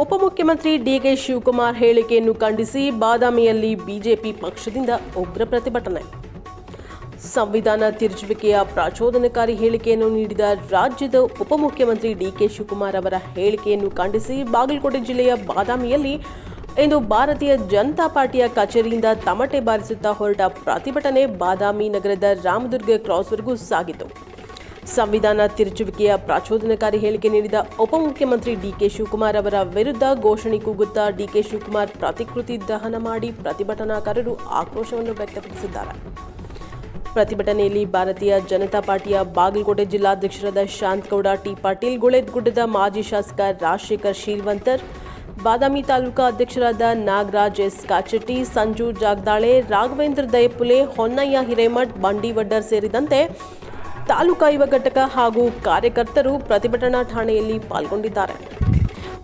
ಉಪಮುಖ್ಯಮಂತ್ರಿ ಡಿಕೆ ಶಿವಕುಮಾರ್ ಹೇಳಿಕೆಯನ್ನು ಖಂಡಿಸಿ ಬಾದಾಮಿಯಲ್ಲಿ ಬಿಜೆಪಿ ಪಕ್ಷದಿಂದ ಉಗ್ರ ಪ್ರತಿಭಟನೆ. ಸಂವಿಧಾನ ತಿರುಚುವಿಕೆಯ ಪ್ರಚೋದನಕಾರಿ ಹೇಳಿಕೆಯನ್ನು ನೀಡಿದ ರಾಜ್ಯದ ಉಪಮುಖ್ಯಮಂತ್ರಿ ಡಿಕೆ ಶಿವಕುಮಾರ್ ಅವರ ಹೇಳಿಕೆಯನ್ನು ಖಂಡಿಸಿ ಬಾಗಲಕೋಟೆ ಜಿಲ್ಲೆಯ ಬಾದಾಮಿಯಲ್ಲಿ ಇಂದು ಭಾರತೀಯ ಜನತಾ ಪಾರ್ಟಿಯ ಕಚೇರಿಯಿಂದ ತಮಟೆ ಬಾರಿಸುತ್ತಾ ಹೊರಟ ಪ್ರತಿಭಟನೆ ಬಾದಾಮಿ ನಗರದ ರಾಮದುರ್ಗ ಕ್ರಾಸ್ವರೆಗೂ ಸಾಗಿತು. ಸಂವಿಧಾನ ತಿರುಚುವಿಕೆಯ ಪ್ರಚೋದನಕಾರಿ ಹೇಳಿಕೆ ನೀಡಿದ ಉಪಮುಖ್ಯಮಂತ್ರಿ ಡಿಕೆ ಶಿವಕುಮಾರ್ ಅವರ ವಿರುದ್ಧ ಘೋಷಣೆ ಕೂಗುತ್ತಾ ಡಿಕೆ ಶಿವಕುಮಾರ್ ಪ್ರತಿಕೃತಿ ದಹನ ಮಾಡಿ ಪ್ರತಿಭಟನಾಕಾರರು ಆಕ್ರೋಶವನ್ನು ವ್ಯಕ್ತಪಡಿಸಿದ್ದಾರೆ. ಪ್ರತಿಭಟನೆಯಲ್ಲಿ ಭಾರತೀಯ ಜನತಾ ಪಾರ್ಟಿಯ ಬಾಗಲಕೋಟೆ ಜಿಲ್ಲಾಧ್ಯಕ್ಷರಾದ ಶಾಂತಗೌಡ, ಟಿ ಪಾಟೀಲ್ ಗುಳೇದ್ಗುಡ್ಡದ ಮಾಜಿ ಶಾಸಕ ರಾಜಶೇಖರ್ ಶೀಲ್ವಂತರ್ ಬಾದಾಮಿ ತಾಲೂಕಾ ಅಧ್ಯಕ್ಷರಾದ ನಾಗರಾಜ್ ಎಸ್ ಕಾಚಟ್ಟಿ, ಸಂಜು ಜಾಗದಾಳೆ, ರಾಘವೇಂದ್ರ ದಯಪುಲೆ, ಹೊನ್ನಯ್ಯ ಹಿರೇಮಠ್ ಬಂಡಿವಡ್ಡರ್ ಸೇರಿದಂತೆ ತಾಲೂಕಾ ಯುವ ಘಟಕ ಹಾಗೂ ಕಾರ್ಯಕರ್ತರು ಪ್ರತಿಭಟನಾ ಠಾಣೆಯಲ್ಲಿ ಪಾಲ್ಗೊಂಡಿದ್ದಾರೆ.